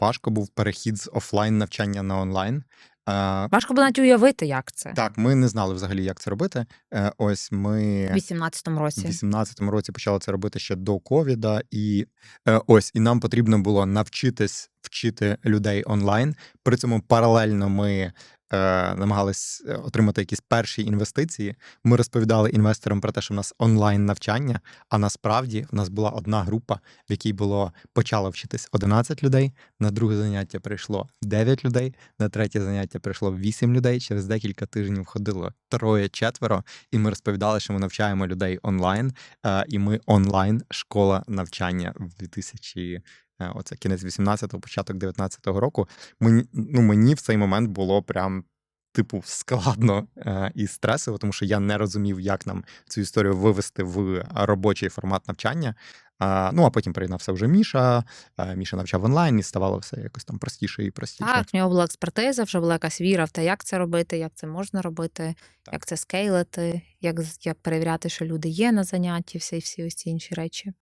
Важко був перехід з офлайн навчання на онлайн. Важко було навіть уявити, як це Так, ми не знали взагалі, як це робити. Е, Ось ми в 18-му в році. 18-му році почали це робити ще до ковіда, і е, ось і нам потрібно було навчитись вчити людей онлайн. При цьому паралельно ми намагались е, отримати якісь перші інвестиції. Ми розповідали інвесторам про те, що в нас онлайн навчання. А насправді в нас була одна група, в якій було почало вчитись 11 людей. На друге заняття прийшло 9 людей, на третє заняття прийшло 8 людей. Через декілька тижнів ходило троє-четверо, і ми розповідали, що ми навчаємо людей онлайн. Е, і ми онлайн школа навчання в 2000, е, оце кінець 18-го, початок 19-го року. Мені, ну, мені в цей момент було прям. Типу, складно е, і стресово, тому що я не розумів, як нам цю історію вивести в робочий формат навчання. А, ну а потім приєднався вже Міша. е, Міша навчав онлайн і ставало все якось там простіше і простіше. Так, в нього була експертиза, вже була якась віра в те, як це робити, як це можна робити, Так. як це скейлити, як, як перевіряти, що люди є на занятті, всі, всі ось ці інші речі.